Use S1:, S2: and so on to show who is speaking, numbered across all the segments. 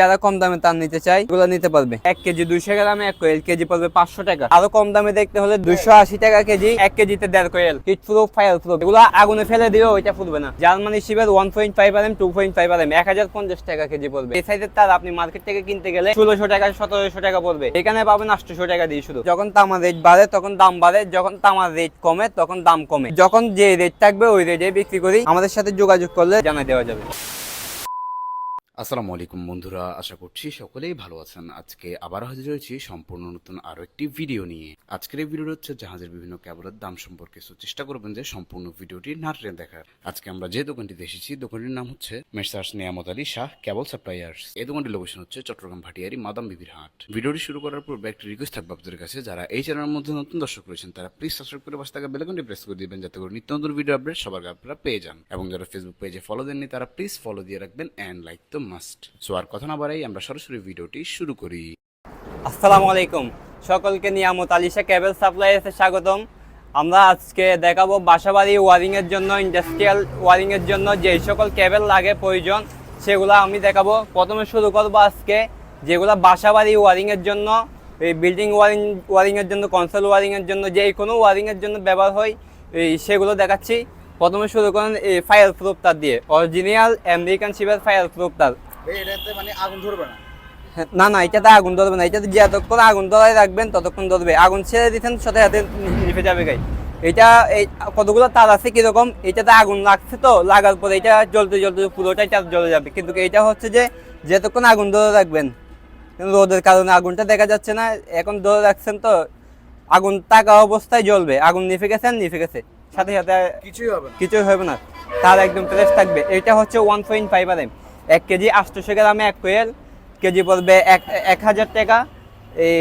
S1: যারা কম দামে তার নিতে চাই এগুলো নিতে পারবে। এক কেজি দুইশো গ্রামে, এক কোয়েল। কেজি পড়বে পাঁচশো টাকা। আরও কম দামে দেখতে হলে দুইশো আশি টাকা কেজি, এক কেজিতে দেড় coil. Heat proof fire proof এগুলো আগুনে ফেলে দিও ওইটা ফুটবে না। জার্মানি শিবের one point five R M two point five R M এক হাজার পঞ্চাশ টাকা কেজি পড়বে। এই সাইজের তার আপনি মার্কেট থেকে কিনতে গেলে ষোলোশো টাকা, সতেরোশো টাকা পড়বে। এখানে পাবেন আটশোশো টাকা দিয়ে শুধু যখন তামার রেট বাড়ে, তখন দাম বাড়ে। যখন তামার রেট কমে, তখন দাম কমে। যখন যে রেট থাকবে, ওই রেটে বিক্রি করি। আমাদের সাথে যোগাযোগ করলে জানাই দেওয়া যাবে।
S2: আসসালামু আলাইকুম বন্ধুরা, আশা করছি সকলেই ভালো আছেন। আজকে আবার হাজির হয়েছি সম্পূর্ণ নতুন আরও একটি ভিডিও নিয়ে। আজকের এই ভিডিওটা হচ্ছে জাহাজের বিভিন্ন কেবলের দাম সম্পর্কে। চেষ্টা করবেন যে সম্পূর্ণ ভিডিওটি না টেনে দেখার। আজকে আমরা যে দোকানটিতে এসেছি, দোকানটির নাম হচ্ছে মেসার্স নিয়ামত আলী শাহ ক্যাবল সাপ্লাইয়ার্স। এই দোকানটির লোকেশন হচ্ছে চট্টগ্রাম ভাটিয়ারি মাদাম বিবির হাট। ভিডিওটি শুরু করার পূর্বে একটি রিকোয়েস্ট থাকবে আপনাদের কাছে। যারা এই চ্যানেলের মধ্যে নতুন দর্শক রয়েছেন, তারা প্লিজ সাবস্ক্রাইব করে পাশে থাকা বেলাকনটি প্রেস করে দিবেন, যাতে করে নিত্য নতুন ভিডিও আপডেট সবার আপনারা পেয়ে যান। এবং যারা ফেসবুক পেজে ফলো দেননি, তারা প্লিজ ফলো দিয়ে রাখবেন অ্যান্ড লাইক তো মাস্ট সো আর কথা না বাড়াই, আমরা সরাসরি ভিডিওটি শুরু করি।
S1: আসসালামু আলাইকুম। সকলকে নিয়ামত আলিশা কেবল সাপ্লাইয়ার্সে স্বাগতম। আমরা আজকে দেখাবো বাসাবাড়ি ওয়ারিং এর জন্য, ইন্ডাস্ট্রিয়াল ওয়ারিং এর জন্য যে সকল কেবল লাগে, প্রয়োজন, সেগুলো আমি দেখাবো। প্রথমে শুরু করব আজকে যেগুলো বাসাবাড়ি ওয়ারিং এর জন্য, এই বিল্ডিং ওয়ারিং ওয়ারিং এর জন্য, কনসোল ওয়ারিং এর জন্য যে কোনো ওয়ারিং এর জন্য ব্যবহার হয়, এই সেগুলো দেখাচ্ছি। প্রথমে শুরু করেন এই ফায়ার প্রুফ তার দিয়ে। অরিজিনাল আমেরিকান শিপের ফায়ার প্রুফ তার
S3: এটাতে মানে আগুন ধরবে না?
S1: না না এটাতে আগুন ধরবে না। এটাতে যতক্ষণ আগুন ধরাই রাখবেন ততক্ষণ ধরবে। আগুন ছেড়ে দিচ্ছেন সাথে সাথে নিভে যাবে গাই। এটা এই কতগুলো তার আছে কীরকম? এটাতে আগুন লাগছে তো লাগার পরে এটা জ্বলতে জ্বলতে পুরোটাই চাপ জ্বলে যাবে। কিন্তু এটা হচ্ছে যে যতক্ষণ আগুন ধরে রাখবেন রোদের কারণে আগুনটা দেখা যাচ্ছে না। এখন ধরে রাখছেন তো আগুন থাকা অবস্থায় জ্বলবে। আগুন নিভে গেছেন নিভে গেছে। সাথে সাথে
S3: কিছুই হবে না।
S1: কিছুই হবে না। তার একদম ফ্রেশ থাকবে। এটা হচ্ছে one point five R M এক কেজি আটশোশো গ্রামে এক কোয়েল। কেজি পড়বে এক এক হাজার টাকা। এই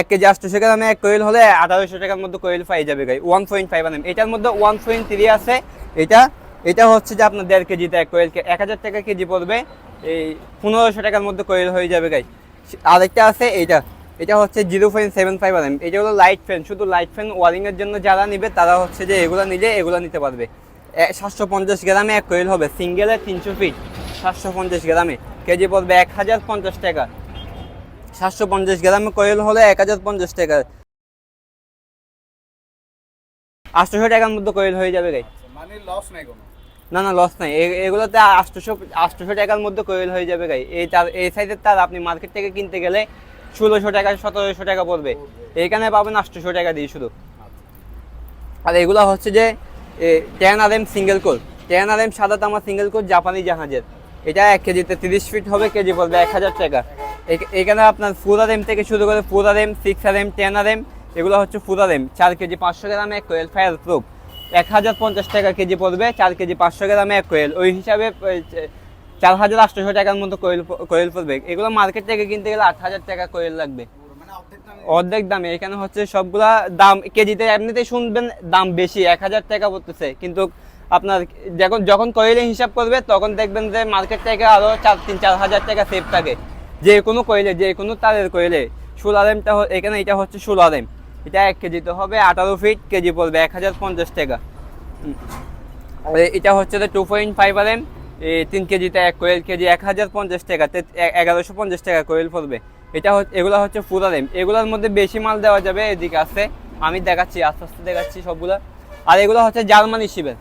S1: এক কেজি আটশোশো গ্রামে এক কোয়েল হলে আঠারোশো টাকার মধ্যে কোয়েল পাই যাবে guy one point five R M এটার মধ্যে ওয়ান পয়েন্ট থ্রি আছে। এটা এটা হচ্ছে যে আপনার দেড় কেজিতে এক কোয়েল এক হাজার টাকা কেজি পড়বে। এই পনেরোশো টাকার মধ্যে কোয়েল হয়ে যাবে গাই। আরেকটা আছে এইটা। এটা হচ্ছে zero point seven five R M এটা হলো লাইট ফ্যান শুধু লাইট ফ্যান ওয়ারিংয়ের জন্য যারা নিবে তারা হচ্ছে যে এগুলো নিলে এগুলো নিতে পারবে। সাতশো পঞ্চাশ গ্রামে এক কোয়েল হবে সিঙ্গেলে তিনশো ফিট সাতশো পঞ্চাশ গ্রামে। কেজি পড়বে এক হাজার পঞ্চাশ টাকা। সাতশো পঞ্চাশ গ্রামে কোয়েল হলে এক হাজার পঞ্চাশ টাকা। আটশোশো টাকার মধ্যে কোয়েল হয়ে যাবে গাই
S3: মানে লস নাই কোনো?
S1: না না লস নাই। এগুলোতে আটশোশো আটশোশো টাকার মধ্যে কোয়েল হয়ে যাবে গাই এই তার এই সাইজের তার আপনি মার্কেট থেকে কিনতে গেলে ষোলোশো টাকা সতেরোশো টাকা পড়বে। এইখানে পাবেন আটশোশো টাকা দিয়ে শুধু। আর এগুলো হচ্ছে যে ten R M single core ten R M সাদা তামা সিঙ্গেল কোল জাপানি জাহাজের। এটা এক কেজিতে তিরিশ ফিট হবে কেজি পড়বে এক হাজার টাকা। এখানে আপনার ফুল আর এম থেকে শুরু করে full R M six R M ten R M এগুলো হচ্ছে ফুল আর এম চার কেজি পাঁচশো গ্রামে এক কোয়েল ফায়ার প্রুফ এক হাজার পঞ্চাশ টাকা কেজি পড়বে চার কেজি পাঁচশো গ্রামে এক কোয়েল ওই হিসাবে চার হাজার আটশোশো টাকার মতো কোয়েল কোয়েল পড়বে এগুলো মার্কেট থেকে কিনতে গেলে আট হাজার টাকা কোয়েল লাগবে।
S3: অর্ধেক দামে।
S1: এখানে হচ্ছে সবগুলা দাম কেজিতে এমনিতেই শুনবেন, দাম বেশি এক হাজার টাকা পড়তেছে। কিন্তু আপনার যখন যখন কয়েলে হিসাব করবে, তখন দেখবেন যে মার্কেট থেকে আরও চার, তিন চার হাজার টাকা সেভ থাকে। যে কোনো কয়েলে যে কোনো তারের কয়েলে ষোলো আরেমটা এখানে এটা হচ্ছে ষোলো আরেম এটা এক কেজিতে হবে আঠারো ফিট কেজি পড়বে এক হাজার পঞ্চাশ টাকা। এটা হচ্ছে two point five R M তিন কেজিতে এক কোয়েল, কেজি এক হাজার পঞ্চাশ টাকা এগারোশো পঞ্চাশ টাকা কোয়েল পড়বে। এটা হচ্ছে, এগুলো হচ্ছে ফুরার এম এগুলোর মধ্যে বেশি মাল দেওয়া যাবে এদিকে আছে। আমি দেখাচ্ছি, আস্তে আস্তে দেখাচ্ছি সবগুলা। আর এগুলো হচ্ছে জার্মানি শিবের।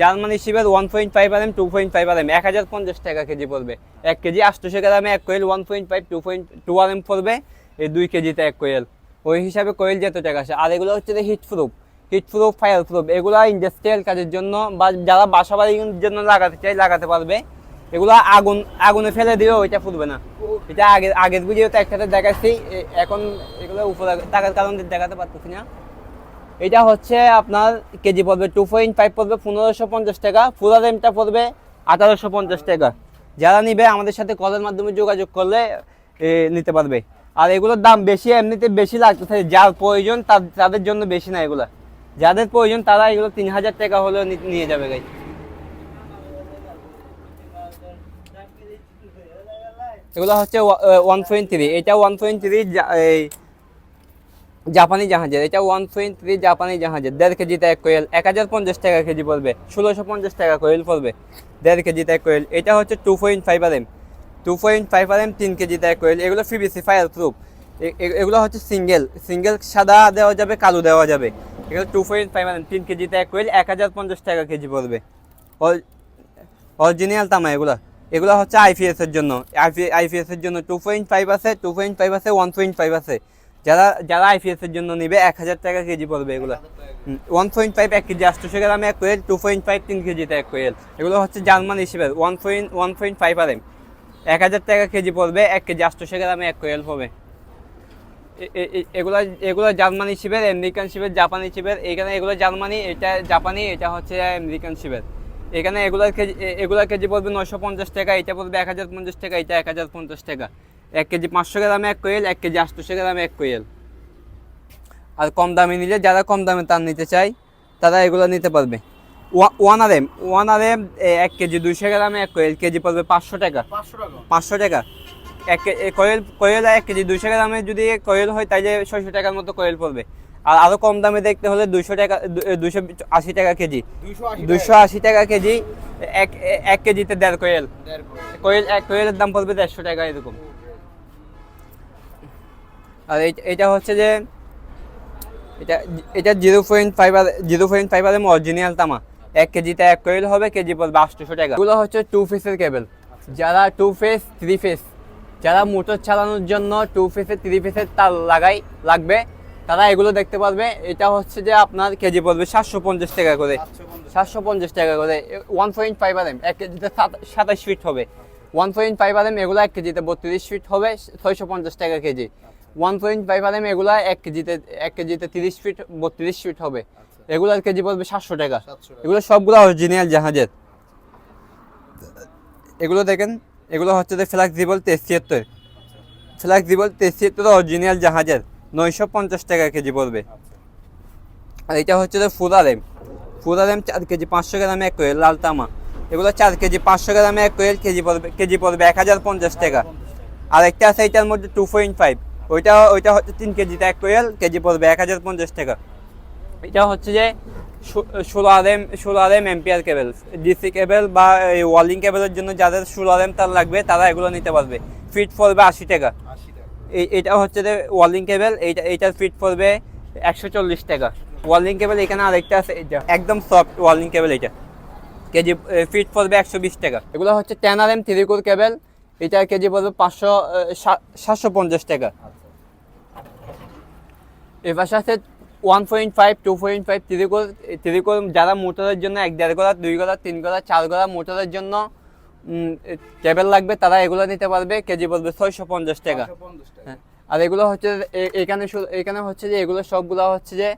S1: জার্মানি শিবের one point five R M two point five R M এক হাজার পঞ্চাশ টাকা কেজি পড়বে। এক কেজি আটশোশো গ্রামে এক coil one point five two point two R M পড়বে। এই দুই কেজিতে এক কোয়েল। ওই হিসাবে কোয়েল যেত টাকা আসে আর এগুলো হচ্ছে heat proof heat proof fire proof এগুলো ইন্ডাস্ট্রিয়াল কাজের জন্য বা যারা বাসা বাড়ির জন্য লাগাতে চাই লাগাতে পারবে। এগুলো আগুন, আগুনে ফেলে দিলেও ওইটা ফুটবে না। এটা আগে, আগের ভিডিওতে একসাথে দেখাচ্ছি এখন এগুলো উপরে টাকার কারণে দেখাতে পারতেছি না। এটা হচ্ছে আপনার কেজি পড়বে টু পয়েন্ট ফাইভ পড়বে পনেরোশো পঞ্চাশ টাকা ফুল রেমটা পড়বে আঠারোশো পঞ্চাশ টাকা। যারা নিবে, আমাদের সাথে কলের মাধ্যমে যোগাযোগ করলে নিতে পারবে। আর এগুলোর দাম বেশি, এমনিতে বেশি লাগতেছে, যার প্রয়োজন তাদের জন্য বেশি না এগুলা। যাদের প্রয়োজন তারা এগুলো তিন হাজার টাকা হলেও নিয়ে যাবে গাই এগুলো হচ্ছে ওয়ান পয়েন্ট থ্রি এটা ওয়ান পয়েন্ট থ্রি এই জাপানি জাহাজের। এটা ওয়ান পয়েন্ট থ্রি জাপানি জাহাজের। দেড় কেজিতে এক কোয়েল, এক হাজার পঞ্চাশ টাকা কেজি পড়বে। ষোলোশো পঞ্চাশ টাকা কোয়েল পড়বে। দেড় কেজিতে এক কোয়েল। এটা হচ্ছে two point five R M two point five R M তিন কেজিতে এক কোয়েল। এগুলো পিভিসি ফায়ার প্রুফ এগুলো হচ্ছে সিঙ্গেল সিঙ্গেল সাদা দেওয়া যাবে, কালো দেওয়া যাবে। এগুলো টু পয়েন্ট ফাইভ এম তিন কেজিতে এক কোয়েল এক হাজার পঞ্চাশ টাকা কেজি পড়বে। অরিজিনাল তামা এগুলো। এগুলো হচ্ছে আইপিএস এর জন্য। আইপিএস এর জন্য টু পয়েন্ট ফাইভ আছে টু পয়েন্ট ফাইভ আছে ওয়ান পয়েন্ট ফাইভ আছে। যারা যারা আইপিএস এর জন্য নিবে, এক হাজার টাকা কেজি পড়বে এগুলো। ওয়ান পয়েন্ট ফাইভ এক কেজি আটশোশো গ্রামে এক কোয়েল টু পয়েন্ট ফাইভ তিন কেজিতে এক কোয়েল এগুলো হচ্ছে জার্মান হিসেবে one point one point five R M এক হাজার টাকা কেজি পড়বে, এক কেজি আটশোশো গ্রামে এক কোয়েল হবে এগুলো এগুলো জার্মানি শিবের আমেরিকান শিবের জাপানি শিবের এখানে এগুলো জার্মানি এটা জাপানি এটা হচ্ছে আমেরিকান শিবের। এখানে এগুলোর কেজি এগুলোর কেজি পড়বে নশো পঞ্চাশ টাকা এটা পড়বে এক হাজার পঞ্চাশ টাকা এটা এক হাজার পঞ্চাশ টাকা। এক কেজি পাঁচশো গ্রামে এক কোয়েল এক কেজি আটশোশো গ্রামে এক কোয়েল। আর কম দামে নিলে যারা কম দামে তার নিতে চায় তারা এগুলো নিতে পারবে। One R M one R M এক কেজি দুইশো গ্রামে এক কোয়েল কেজি পড়বে পাঁচশো টাকা।
S3: পাঁচশো টাকা।
S1: এক কয়েল কয়েল এক কেজি। দুইশো গ্রামে যদি কয়েল হয় তাইলে ছয়শো টাকার মতো কয়েল পড়বে। আর আরও কম দামে দেখতে হলে দুইশো টাকা দুইশো আশি টাকা কেজি।
S3: দুইশো আশি
S1: টাকা। কেজি এক এক কেজিতে দেড় কয়েল। কয়েল। এক কয়েলের দাম পড়বে দেড়শো টাকা এরকম। আর এটা হচ্ছে যে এটা এটা zero point five R zero point five R original তামা। এক কেজিতে এক কয়েল হবে কেজি পড়বে আটশোশো টাকা। এগুলো হচ্ছে টু ফেসের কেবল। যারা টু ফেস থ্রি ফেস যারা মোটর চালানোর জন্য টু ফেসের থ্রি ফেসের তার লাগাই লাগবে তারা এগুলো দেখতে পারবে। এটা হচ্ছে যে আপনার কেজি পড়বে সাতশো পঞ্চাশ টাকা করে।
S3: সাতশো পঞ্চাশ।
S1: টাকা করে। One point five R M এক কেজিতে সাতাশ ফিট হবে। One point five R M এগুলো এক কেজিতে বত্রিশ ফিট হবে ছয়শো পঞ্চাশ টাকা KG. One point five R M এগুলো এক কেজিতে এক কেজিতে তিরিশ ফিট বত্রিশ ফিট হবে। এগুলো এগুলোর কেজি পড়বে সাতশো টাকা।
S3: সাতশো টাকা।
S1: এগুলো সবগুলো অরিজিনাল জাহাজের। এগুলো দেখেন এগুলো হচ্ছে যে ফ্লাক্সিবল তেছিয়াত্তর ফ্লাক্সিবল তেছিয়াত্তর অরিজিনাল জাহাজের নয়শো পঞ্চাশ টাকা কেজি পড়বে। আর এটা হচ্ছে যে ফুরারেম ফুরারেম চার কেজি, পাঁচশো গ্রামে এক কোয়েল, লাল তামা। এগুলো চার কেজি, পাঁচশো গ্রামে এক কোয়েল কেজি পড়বে কেজি পড়বে এক হাজার পঞ্চাশ টাকা। আর একটা আছে এটার মধ্যে টু পয়েন্ট ফাইভ। ওইটা ওইটা হচ্ছে তিন কেজিতে এক কোয়েল, কেজি পড়বে এক হাজার পঞ্চাশ টাকা। এটা হচ্ছে যে ষোলো আর এম ষোলো R M ampere cable. DC cable বা এই ওয়ালিং কেবলের জন্য যাদের ষোলো আর এম তার লাগবে তারা এগুলো নিতে পারবে। ফিট পড়বে আশি টাকা।
S3: আশি টাকা।
S1: এই এটা হচ্ছে যে ওয়ালিং কেবেল এইটা এইটার ফিট পড়বে একশো চল্লিশ টাকা। ওয়ালিং কেবেল এখানে আরেকটা আছে এটা একদম সফট ওয়ালিং কেবেল এটা কেজি ফিট পড়বে একশো বিশ টাকা। এগুলো হচ্ছে ten R M three core cable এটা কেজি পড়বে পাঁচশো সাতশো পঞ্চাশ টাকা। এর পাশে আছে one point five two point five three core যারা মোটরের জন্য এক দেড় গলা দুই গলা তিন গলা চার গলা মোটরের জন্য কেবল লাগবে তারা এগুলো নিতে পারবে কেজি পড়বে ছয়শো পঞ্চাশ টাকা। হ্যাঁ। আর এগুলো হচ্ছে এখানে এখানে হচ্ছে যে এগুলো সবগুলো হচ্ছে যে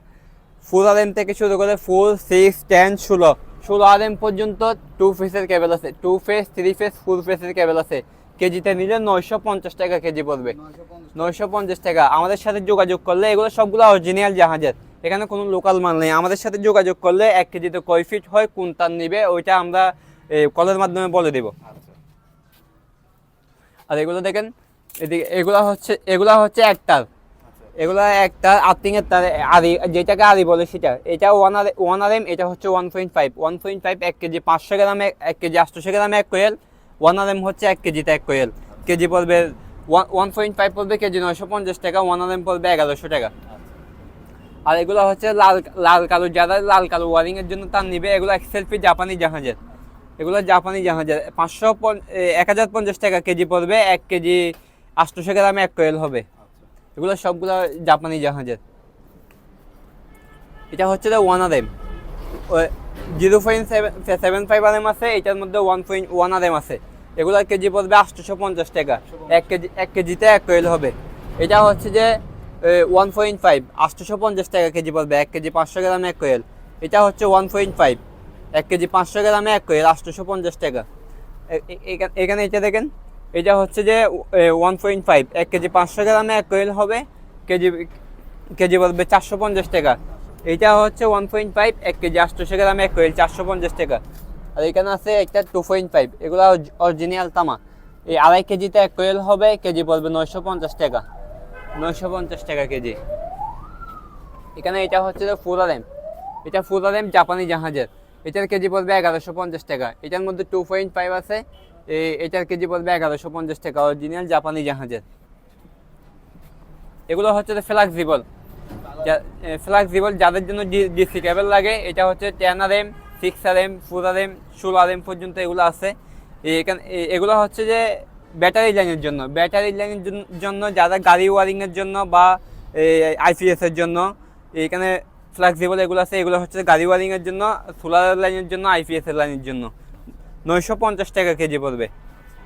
S1: ফুল আর এম থেকে শুরু করে ফোর সিক্স টেন ষোলো। ষোলো আর এম পর্যন্ত টু ফেসের কেবল আছে। Two phase three phase full ফেসের কেবল আছে। কেজিতে নিলে নয়শো পঞ্চাশ টাকা কেজি পড়বে।
S3: নয়শো পঞ্চাশ
S1: টাকা। আমাদের সাথে যোগাযোগ করলে এগুলো সবগুলো অরিজিনাল জাহাজের। এখানে কোনো লোকাল মাল নেই। আমাদের সাথে যোগাযোগ করলে এক কেজিতে কয় ফিট হয় কোন তার নিবে ওইটা আমরা কলের মাধ্যমে বলে দেবো।
S3: আচ্ছা।
S1: আর এগুলো দেখেন এদিকে এগুলা হচ্ছে এগুলা হচ্ছে একটার
S3: আচ্ছা।
S1: এগুলা একটা আর্থিং এর তার আরি যেটাকে আরি বলে সেটা। এটা one R one R M এটা হচ্ছে one point five one point five এক কেজি পাঁচশো গ্রামে এক কেজি আটশোশো গ্রামে এক কোয়েল। ওয়ান আর এম হচ্ছে এক কেজিতে এক কোয়েল। কেজি পড়বে ওয়ান পয়েন্ট ফাইভ পড়বে কেজি নয়শো পঞ্চাশ টাকা ওয়ান আর এম পড়বে এগারোশো টাকা। আর এগুলো হচ্ছে লাল লাল কালো, যারা লাল কালো ওয়ারিং এর জন্য তার নিবে, এগুলো এক সেলফি জাপানি জাহাজের। এগুলো জাপানি জাহাজের। পাঁচশো এক হাজার পঞ্চাশ টাকা কেজি পড়বে, এক কেজি আটশোশো গ্রামে এক কোয়েল হবে। এগুলো সবগুলো জাপানি জাহাজের। এটা হচ্ছে one R M zero point seven seven five R আছে, এটার মধ্যে one point one R M আছে এগুলোর কেজি পড়বে আটশোশো পঞ্চাশ টাকা। এক কেজি, এক কেজিতে এক কোয়েল হবে। এটা হচ্ছে যে ওয়ান পয়েন্ট ফাইভ আটশোশো পঞ্চাশ টাকা কেজি পড়বে। এক কেজি পাঁচশো গ্রামে এক কোয়েল এটা হচ্ছে ওয়ান পয়েন্ট ফাইভ এক কেজি পাঁচশো গ্রামে এক কোয়েল আটশোশো পঞ্চাশ টাকা এখানে এটা দেখেন, এটা হচ্ছে যে ওয়ান পয়েন্ট ফাইভ এক কেজি পাঁচশো গ্রামে এক কোয়েল হবে, কেজি কেজি পড়বে চারশো পঞ্চাশ টাকা। এটা হচ্ছে ওয়ান পয়েন্ট ফাইভ এক কেজি আটশোশো গ্রামে, এক কোয়েল চারশো পঞ্চাশ টাকা। আর এখানে আছে একটা টু পয়েন্ট ফাইভ এগুলো অরিজিনাল তামা। এই আড়াই কেজিতে এক কোয়েল হবে কেজি পড়বে নয়শো পঞ্চাশ টাকা। নয়শো পঞ্চাশ টাকা কেজি। এখানে এটা হচ্ছে ফুল আরেম এটা ফুল আরেম জাপানি জাহাজের। এটার কেজি পড়বে এগারোশো পঞ্চাশ টাকা। এটার মধ্যে টু পয়েন্ট ফাইভ আছে। এ- এটার কেজি পড়বে এগারোশো পঞ্চাশ টাকা অরিজিনাল জাপানি জাহাজের। এগুলো হচ্ছে ফ্লেক্সিবল ফ্লেক্সিবল যাদের জন্য ডিসি কেবল লাগে, এটা হচ্ছে ten R M six R M four R M ষোলো আর এম পর্যন্ত এগুলো আছে। এখানে এগুলো হচ্ছে যে ব্যাটারি লাইনের জন্য। ব্যাটারি লাইনের জন- জন্য যারা গাড়ি ওয়ারিংয়ের জন্য বা আইপিএস এর জন্য, এখানে ফ্লেক্সিবল এগুলো আছে, এগুলো হচ্ছে গাড়ি ওয়ারিংয়ের জন্য সোলার লাইনের জন্য আইপিএস এর লাইনের জন্য। নয়শো পঞ্চাশ টাকা কেজি পড়বে।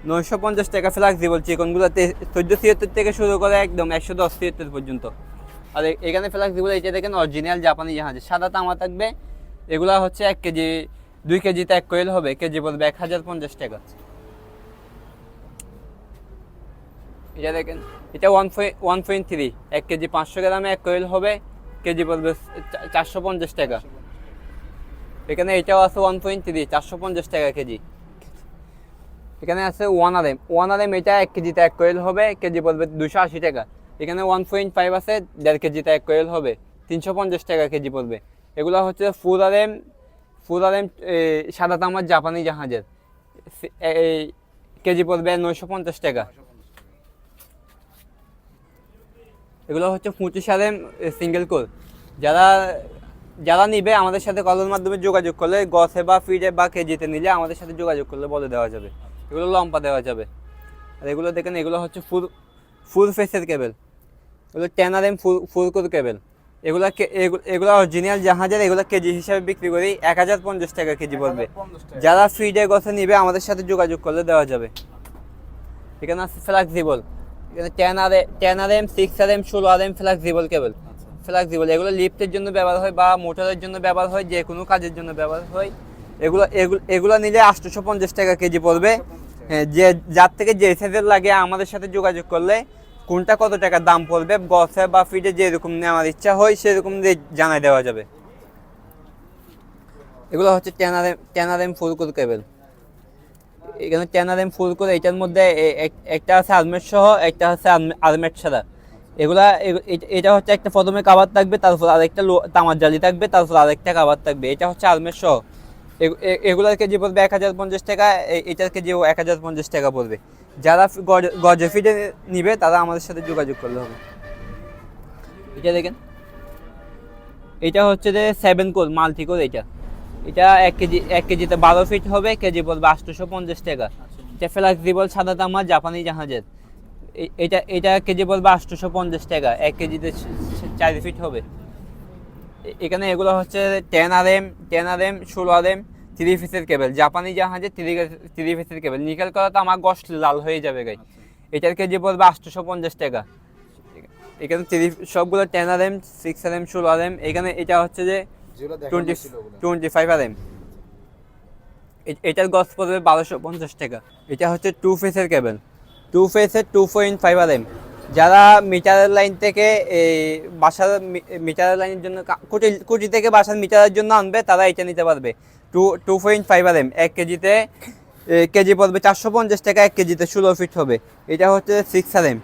S1: নয়শো পঞ্চাশ টাকা ফ্লেক্সিবল চিকনগুলোতে চোদ্দ ছিয়াত্তর থেকে শুরু করে একদম একশো দশ ছিয়াত্তর পর্যন্ত। আর এখানে ফ্লেক্সিবল এটা দেখেন অরিজিনাল জাপানি জাহাজ সাদা তামা থাকবে, এগুলো হচ্ছে এক কেজি, দুই কেজিতে এক কোয়েল হবে, কেজি পড়বে এক হাজার পঞ্চাশ টাকা। এটা দেখেন, এটা ওয়ান ওয়ান পয়েন্ট থ্রি এক কেজি পাঁচশো গ্রামে এক কোয়েল হবে, কেজি পড়বে চারশো পঞ্চাশ টাকা। এখানে এটাও আছে ওয়ান পয়েন্ট থ্রি চারশো পঞ্চাশ টাকা কেজি। এখানে আছে one R M one R M এটা এক কেজিতে এক কোয়েল হবে, কেজি পড়বে দুশো আশি টাকা। এখানে ওয়ান পয়েন্ট ফাইভ আছে, দেড় কেজিতে এক কোয়েল হবে, তিনশো পঞ্চাশ টাকা কেজি পড়বে। এগুলো হচ্ছে ফুল আর এম ফুল আর এম সাদা তামার জাপানি জাহাজের। কেজি পড়বে নয়শো পঞ্চাশ টাকা। এগুলো হচ্ছে পঁচিশ আর এম সিঙ্গেল কোর যারা যারা নিবে আমাদের সাথে কলের মাধ্যমে যোগাযোগ করলে, গছে বা ফিডে বা কেজিতে নিলে আমাদের সাথে যোগাযোগ করলে বলে দেওয়া যাবে। এগুলো লম্পা দেওয়া যাবে। আর এগুলো দেখেন, এগুলো হচ্ছে ফুল ফুল ফেসের কেবেল এগুলো ten R M full full cable এগুলা এগুলো অরিজিনাল জাহাজের এগুলো কেজি হিসাবে বিক্রি করি এক হাজার পঞ্চাশ টাকা কেজি পড়বে। যারা ফিডে গছে নিবে আমাদের সাথে যোগাযোগ করলে দেওয়া যাবে। এখানে আছে ফ্লেক্সিবল এখানে ten R ten R M six R M ষোলো R M flexible cable flexible এগুলো লিফটের জন্য ব্যবহার হয় বা মোটরের জন্য ব্যবহার হয় যে কোনো কাজের জন্য ব্যবহার হয়। এগুলো এগুলো এগুলো নিলে আটশোশো পঞ্চাশ টাকা কেজি পড়বে। হ্যাঁ, যে যার থেকে যে সাইজের লাগে আমাদের সাথে যোগাযোগ করলে কোনটা কত টাকা দাম পড়বে গছে বা ফিডে যেরকম নেওয়ার ইচ্ছা হয় সেরকম জানাই দেওয়া যাবে। এগুলো হচ্ছে টেনারেম টেনারেম ফুল কোর কেবল এখানে টেনারেম ফুল কোর এটার মধ্যে একটা আছে আলমেট সহ, একটা আছে আলমেট ছাড়া এগুলা এটা হচ্ছে একটা প্রথমে কাবার থাকবে, তারপর আরেকটা তামার জালি থাকবে, তারপর আরেকটা কাবার থাকবে। এটা হচ্ছে আলমেট সহ। এগুলার কেজি পড়বে এক হাজার পঞ্চাশ টাকা এটার কেজি এক হাজার পঞ্চাশ টাকা পড়বে। যারা গজ- ফিডে নিবে, তারা আমাদের সাথে যোগাযোগ করলে হবে। এটা দেখেন। এটা হচ্ছে যে সেভেন কোর মাল্টি কোর এটা। এটা এক কেজি, এক কেজিতে বারো ফিট হবে, কেজি পড়বে আটশোশো পঞ্চাশ টাকা। এটা ফ্লেক্সিবল সাদা তামা, জাপানি জাহাজের। এটা এটা কেজি পড়বে আটশোশো পঞ্চাশ টাকা, এক কেজিতে চার ফিট হবে। এখানে এগুলো হচ্ছে ten R M ten R M ষোলো আর এম থ্রি ফিসের কেবল জাপানি জাহাজে থ্রি থ্রি ফিসের কেবল নিকেল করা তো আমার গস লাল হয়ে যাবে গাই এটার কেজি পড়বে আটশোশো পঞ্চাশ টাকা। এখানে থ্রি সবগুলো ten R M six R M ষোলো আর এম এখানে এটা হচ্ছে যে twenty twenty five R M এটার গস পড়বে বারোশো পঞ্চাশ টাকা। এটা হচ্ছে টু ফেসের কেবল টু ফেসের two point five R M যারা মিটারের লাইন থেকে এই বাসার মিটারের লাইনের জন্য কা- কুটি কুটি থেকে বাসার মিটারের জন্য আনবে, তারা এটা নিতে পারবে। Two two point five R M এক কেজিতে কেজি পড়বে চারশো পঞ্চাশ টাকা, এক কেজিতে ষোলো ফিট হবে। এটা হচ্ছে six R M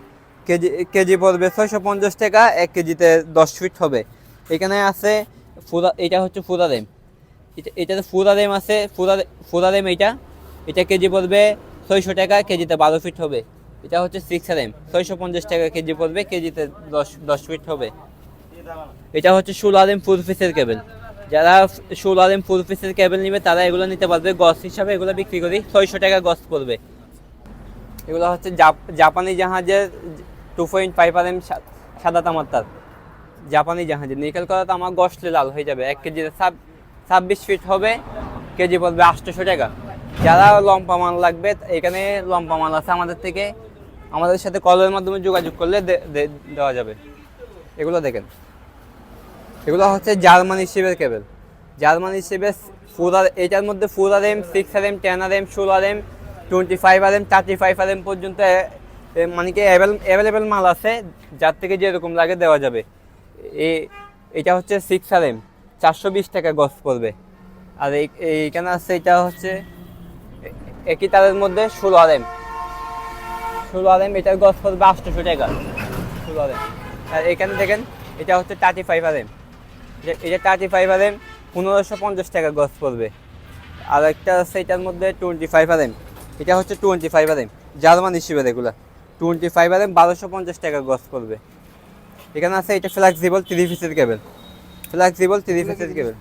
S1: KG KG পড়বে ছয়শো পঞ্চাশ টাকা, এক কেজিতে দশ ফিট হবে। এখানে আছে ফুরা, এটা হচ্ছে ফুরাদেম এটা, এটাতে ফুরাদেম আছে, ফুরা ফুরাদেম এটা। এটা কেজি পড়বে ছয়শো টাকা কেজিতে বারো ফিট হবে। এটা হচ্ছে সিক্স আর এম ছয়শো পঞ্চাশ টাকা কেজি পড়বে, কেজিতে দশ দশ ফিট হবে। এটা হচ্ছে ষোলো আর এম ফুল পিসের কেবেল যারা ষোলো আর এম ফুল পিসের কেবেল নেবে, তারা এগুলো নিতে পারবে। গস হিসাবে এগুলো বিক্রি করি, ছয়শো টাকা গস পড়বে। এগুলো হচ্ছে জাপ- জাপানি জাহাজের two point five R M সাদা তামার তার জাপানি জাহাজে নিকেল করা তো আমার গসলে লাল হয়ে যাবে। এক কেজিতে ছাব, ছাব্বিশ ফিট হবে, কেজি পড়বে আটশোশো টাকা। যারা লম্পা মাল লাগবে, এখানে লম্পা মাল আছে আমাদের থেকে। আমাদের সাথে কলের মাধ্যমে যোগাযোগ করলে দেওয়া যাবে। এগুলো দেখেন। এগুলো হচ্ছে জার্মানি শিবের কেবল। জার্মানি শিবের ফোর আর এটার মধ্যে four R M six R M ten R M ষোলো R M twenty five R M thirty five R M পর্যন্ত মানে কি অ্যাভেলেবেল মাল আছে, যার থেকে যেরকম লাগে দেওয়া যাবে। এ এটা হচ্ছে সিক্স আর এম চারশো বিশ টাকা গছ পড়বে। আর এই- এইখানে আছে, এটা হচ্ছে একই তারের মধ্যে ষোলো আর এম ষোলো আর এম এটার গছ পড়বে আটশোশো টাকা ষোলো আর এম আর এখানে দেখেন এটা হচ্ছে থার্টি ফাইভ আর এম এটা থার্টি ফাইভ আর এম পনেরোশো পঞ্চাশ টাকা গছ পড়বে। আর একটা আছে এটার মধ্যে টোয়েন্টি ফাইভ আর এম এটা হচ্ছে twenty five R M German হিসেবে এগুলো। টোয়েন্টি ফাইভ আর এম বারোশো পঞ্চাশ টাকা গস পড়বে। এখানে আছে এটা ফ্লেক্সিবল থ্রি পিসের কেবল ফ্লেক্সিবল থ্রি পিসের কেবল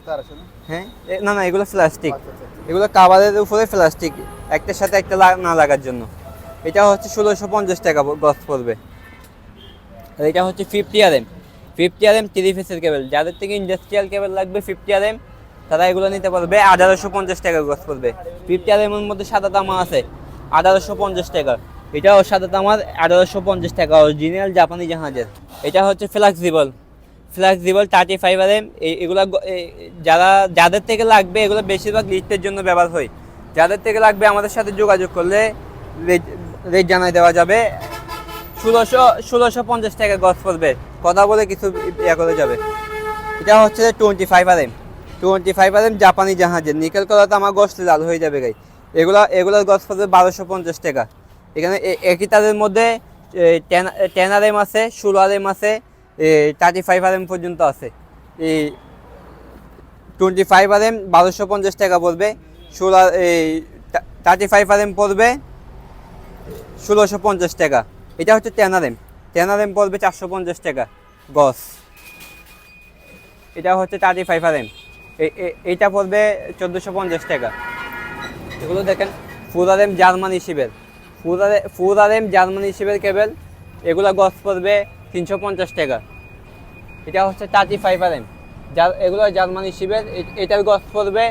S1: হ্যাঁ? না না এগুলো প্লাস্টিক
S3: আচ্ছা, আচ্ছা।
S1: এগুলো কাভারের উপরে প্লাস্টিক একটার সাথে একটা না লাগার জন্য। এটা হচ্ছে ষোলোশো পঞ্চাশ টাকা গজ পড়বে। আর এটা হচ্ছে fifty R M fifty R M three ফেসের কেবল যাদের থেকে ইন্ডাস্ট্রিয়াল কেবল লাগবে ফিফটি আর এম তারা এগুলো নিতে পারবে। আঠারোশো পঞ্চাশ টাকা গজ পড়বে। ফিফটি আর এমের মধ্যে সাদা তামা আছে, আঠারোশো পঞ্চাশ টাকা। এটাও সাদা তামার, আঠারোশো পঞ্চাশ টাকা। অরিজিনাল জাপানি জাহাজের। এটা হচ্ছে flexible flexible thirty five R M এগুলো যারা, যাদের থেকে লাগবে, এগুলো বেশিরভাগ লিস্টের জন্য ব্যবহার হয়। যাদের থেকে লাগবে, আমাদের সাথে যোগাযোগ করলে রেট জানাই দেওয়া যাবে। ষোলোশো ষোলোশো পঞ্চাশ টাকা গজ পড়বে। কথা বলে কিছু ইয়া করে যাবে। এটা হচ্ছে twenty five R M twenty five R M জাপানি জাহাজের। নিকেল করা তো আমার গোষ্ঠ লাল হয়ে যাবে গাই। এগুলো এগুলোর গজ পড়বে বারোশো পঞ্চাশ টাকা। এখানে একই তাদের মধ্যে টেন আর এম আছে, ষোলো আর এম আছে থার্টি ফাইভ আর এম পর্যন্ত আছে। এই টোয়েন্টি ফাইভ আর এম বারোশো পঞ্চাশ টাকা পড়বে। ষোলো এই থার্টি ফাইভ আর এম পড়বে। ষোলোশো পঞ্চাশ টাকা। এটা হচ্ছে আর এম পড়বে চারশো পঞ্চাশ টাকা। গস। এটা হচ্ছে থার্টি ফাইভ আর এম এইটা পড়বে চোদ্দোশো পঞ্চাশ টাকা। এগুলো দেখেন ফুল আর এম জার্মানি শিবের ফুল আর এম জার্মানি শিবের কেবল এগুলো গস পড়বে তিনশো পঞ্চাশ টাকা। এটা হচ্ছে থার্টি ফাইভ আর এম যার, এগুলো জার্মানি শিবের এটার গস পড়বে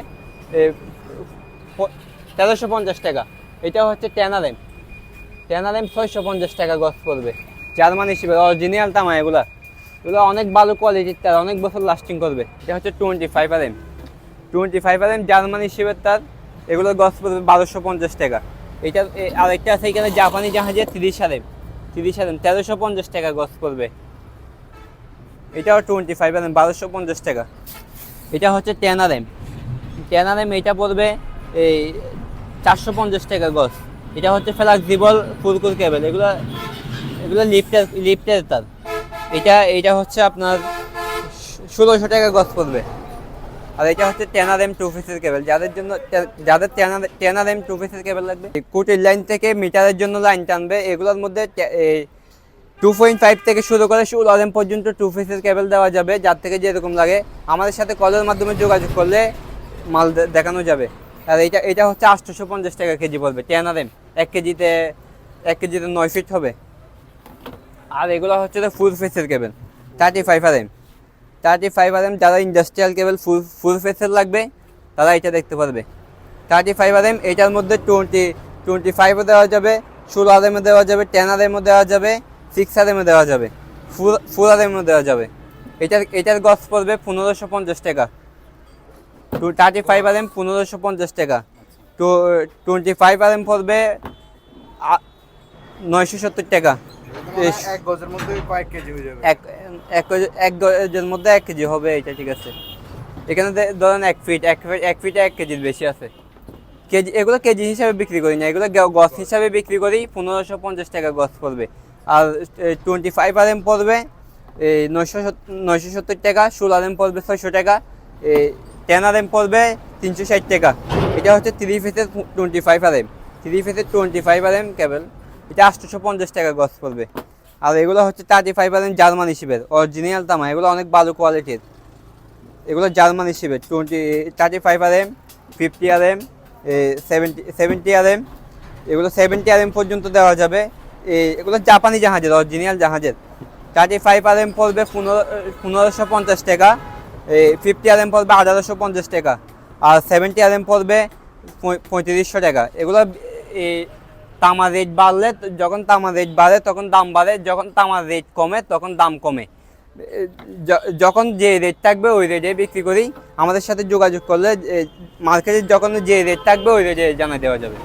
S1: তেরোশো পঞ্চাশ টাকা। এটা হচ্ছে টেন আর এম ছয়শো পঞ্চাশ টাকা গস পড়বে। জার্মানি শিবের অরিজিনাল তামা এগুলা। এগুলো অনেক ভালো কোয়ালিটির তার, অনেক বছর লাস্টিং করবে। এটা হচ্ছে twenty five R M twenty five R M Germany শিবের তার, এগুলোর গস পড়বে বারোশো পঞ্চাশ টাকা। এটা আরেকটা আছে এখানে জাপানি জাহাজের তিরিশ আর এম তিরিশ আর এম তেরোশো পঞ্চাশ টাকা গস পড়বে। এটাও টোয়েন্টি ফাইভ আর এম বারোশো পঞ্চাশ টাকা। এটা হচ্ছে ten R M ten R M এটা পড়বে, এই, চারশো পঞ্চাশ টাকা গস এটা হচ্ছে ফ্লেক্সিবল ফুলকুল কেবল। এগুলো এগুলো লিফটের লিফটের তার। এটা এটা হচ্ছে আপনার ষোলোশো টাকা গস পড়বে। আর এটা হচ্ছে টেনার এম টু পিসের কেবল। যাদের জন্য, যাদের টেনার টেনার এম টু পিসের কেবল লাগবে কুটির লাইন থেকে মিটারের জন্য লাইন টানবে। এগুলোর মধ্যে টু পয়েন্ট ফাইভ থেকে শুরু করে ষোলো এম পর্যন্ত টু পিসের কেবল দেওয়া যাবে, যার থেকে যেরকম লাগে। আমাদের সাথে কলের মাধ্যমে যোগাযোগ করলে মাল দেখানো যাবে। আর এটা এটা হচ্ছে আটশোশো পঞ্চাশ টাকা কেজি পড়বে টেনার এম এক কেজিতে এক কেজিতে নয় ফিট হবে। আর এগুলো হচ্ছে ফুল ফেসের cable thirty five R M thirty five R M যারা ইন্ডাস্ট্রিয়াল কেবেল ফুল ফুল ফেসের লাগবে, তারা এটা দেখতে পারবে। থার্টি ফাইভ আর এম এটার মধ্যে টোয়েন্টি টোয়েন্টি ফাইভও দেওয়া যাবে, ষোলো আর এমও দেওয়া যাবে টেন আর এমও দেওয়া যাবে সিক্স আর এমও দেওয়া যাবে ফুল ফুল আর এমও দেওয়া যাবে। এটার এটার গস পড়বে পনেরোশো পঞ্চাশ টাকা। Two thirty five R M পনেরোশো পঞ্চাশ টাকা। Two twenty five R M পড়বে নয়শো সত্তর টাকা।
S3: মানে এক গজের মধ্যে কয়েক কেজি হয়ে যাবে।
S1: এক এক কেজি- এক গজের মধ্যে এক কেজি হবে এটা ঠিক আছে। এখানে ধরেন এক ফিট এক ফিট এক ফিটে এক কেজির বেশি আছে। কেজি এগুলো কেজি হিসাবে বিক্রি করি না এগুলো গছ হিসাবে বিক্রি করি পনেরোশো পঞ্চাশ টাকা গছ পড়বে। আর টোয়েন্টি ফাইভ আর এম পড়বে এই নয়শো নয়শো সত্তর টাকা ষোলো আর এম পড়বে ছয়শো টাকা টেন আর এম পড়বে তিনশো ষাট টাকা। এটা হচ্ছে থ্রি ফেসের twenty five R M three ফেসের twenty five R M cable এটা আটশোশো পঞ্চাশ টাকা গছ পড়বে। আর এগুলো হচ্ছে thirty five R M German হিসেবের অরিজিনাল তামা এগুলো অনেক ভালো কোয়ালিটির এগুলো জার্মান হিসেবে twenty thirty five R M fifty R M seventy seventy R M এগুলো সেভেন্টি আর এম পর্যন্ত দেওয়া যাবে। এগুলো জাপানি জাহাজের অরিজিনাল জাহাজের। থার্টি ফাইভ আর এম পড়বে পনেরো, পনেরোশো পঞ্চাশ টাকা ফিফটি আর এম পড়বে আঠারোশো পঞ্চাশ টাকা। আর সেভেন্টি আর এম পড়বে পঁয়ত্রিশশো টাকা। এগুলো তামার রেট বাড়লে যখন তামার রেট বাড়ে, তখন দাম বাড়ে। যখন তামার রেট কমে, তখন দাম কমে। যখন যে রেট থাকবে, ওই রেটে বিক্রি করি আমাদের সাথে যোগাযোগ করলে মার্কেটে যখন যে রেট থাকবে, ওই রেটে জানা দেওয়া যাবে।